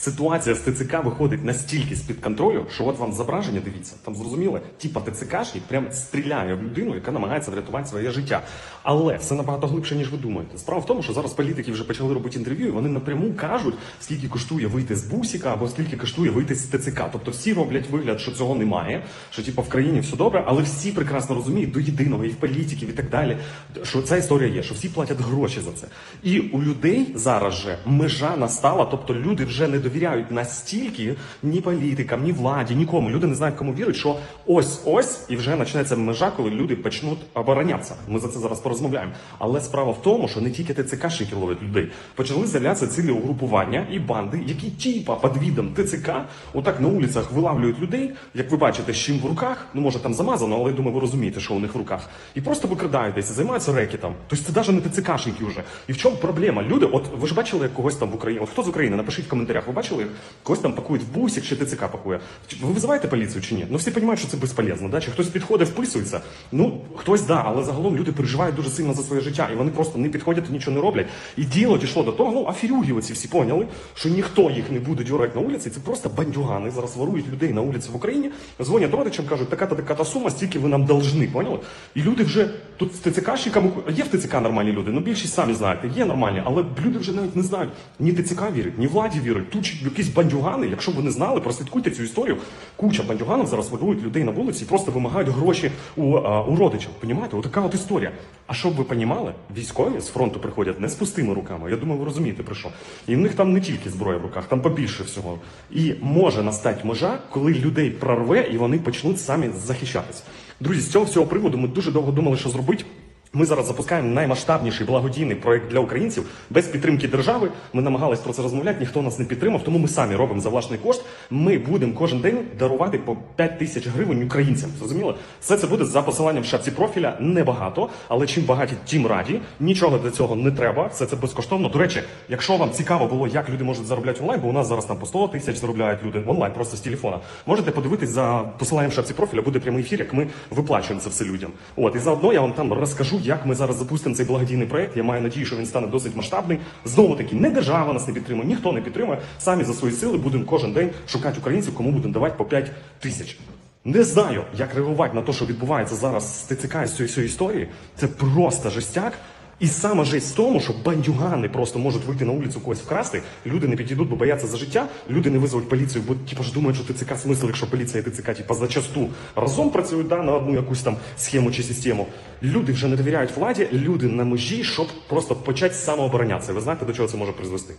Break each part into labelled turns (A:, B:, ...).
A: Ситуація з ТЦК виходить настільки з-під контролю, що от вам зображення, дивіться, там зрозуміло, типа ТЦКшник прям стріляє в людину, яка намагається врятувати своє життя. Але все набагато глибше, ніж ви думаєте. Справа в тому, що зараз політики вже почали робити інтерв'ю, і вони напряму кажуть, скільки коштує вийти з бусіка або скільки коштує вийти з ТЦК. Тобто всі роблять вигляд, що цього немає, що типа в країні все добре, але всі прекрасно розуміють до єдиного і в політиків, і так далі, що ця історія є, що всі платять гроші за це. І у людей зараз же межа настала, тобто люди вже не довіряють настільки ні політикам, ні владі, нікому. Люди не знають, кому вірить, що ось ось і вже почнеться межа, коли люди почнуть оборонятися. Ми за це зараз порозмовляємо. Але справа в тому, що не тільки ТЦКшники ловлять людей, почали з'являтися цілі угрупування і банди, які типа під відом ТЦК, отак на вулицях вилавлюють людей, як ви бачите, з чим в руках, ну може там замазано, але я думаю, ви розумієте, що у них в руках, і просто викрадають десь, займаються рекетом. Тобто це навіть не ТЦКшники вже. І в чому проблема? Люди, от ви ж бачили як когось там в Україні? От хто з України? Напишіть в коментарях. Ви бачили, як когось там пакують в бусик чи ТЦК пакує? Ви визиваєте поліцію чи ні? Ну всі розуміють, що це безполезно. Да? Чи хтось підходить, вписується? Ну хтось да, але загалом люди переживають дуже сильно за своє життя, і вони просто не підходять і нічого не роблять. І діло дійшло до того, ну аферюги оці всі поняли, що ніхто їх не буде дюрати на вулиці. Це просто бандюгани. Зараз ворують людей на вулиці в Україні, дзвонять родичам, кажуть, така та така та сума, стільки ви нам должны, поняли? І люди вже тут з ТЦКшниками є в ТЦК нормальні люди. Ну більшість самі знаєте, є нормальні, але люди вже навіть не знають. Ні ТЦК вірить, ні владі вірить. Тут якісь бандюгани. Якщо ви не знали, прослідкуйте цю історію. Куча бандюганів зараз ворують людей на вулиці і просто вимагають гроші у, а, у родичів. Понімаєте? Отака от історія. А щоб ви понімали, військові з фронту приходять не з пустими руками. Я думаю, ви розумієте про що. І в них там не тільки зброя в руках, там побільше всього. І може настати межа, коли людей прорве і вони почнуть самі захищатись. Друзі, з цього всього приводу ми дуже довго думали, що зробити. Ми зараз запускаємо наймасштабніший благодійний проект для українців без підтримки держави. Ми намагались про це розмовляти, ніхто нас не підтримав, тому ми самі робимо за власний кошт. Ми будемо кожен день дарувати по 5 тисяч гривень українцям. Зрозуміло? Все це буде за посиланням в шапці профіля. Небагато, але чим багаті, тим раді. Нічого для цього не треба. Все це безкоштовно. До речі, якщо вам цікаво було, як люди можуть заробляти онлайн, бо у нас зараз там по 100 тисяч заробляють люди онлайн, просто з телефона. Можете подивитись за посиланням в шапці профіля, буде прямий ефір, як ми виплачуємо це все людям. От і заодно я вам там розкажу, як ми зараз запустимо цей благодійний проект. Я маю надію, що він стане досить масштабний. Знову таки, не держава нас не підтримує, ніхто не підтримує. Самі за свої сили будемо кожен день шукати українців, кому будемо давати по 5 тисяч. Не знаю, як реагувати на те, що відбувається зараз з ТЦК з цієї історії. Це просто жестяк. І саме жесть в тому, що бандюгани просто можуть вийти на вулицю когось вкрасти, люди не підійдуть, бо бояться за життя, люди не визовуть поліцію, бо типу ж думають, що ТЦК смисл, якщо поліція і ТЦК типу, зачасту разом працюють да, на одну якусь там схему чи систему. Люди вже не довіряють владі, люди на межі, щоб просто почати самооборонятися. Ви знаєте, до чого це може призвести?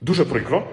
A: Дуже прикро.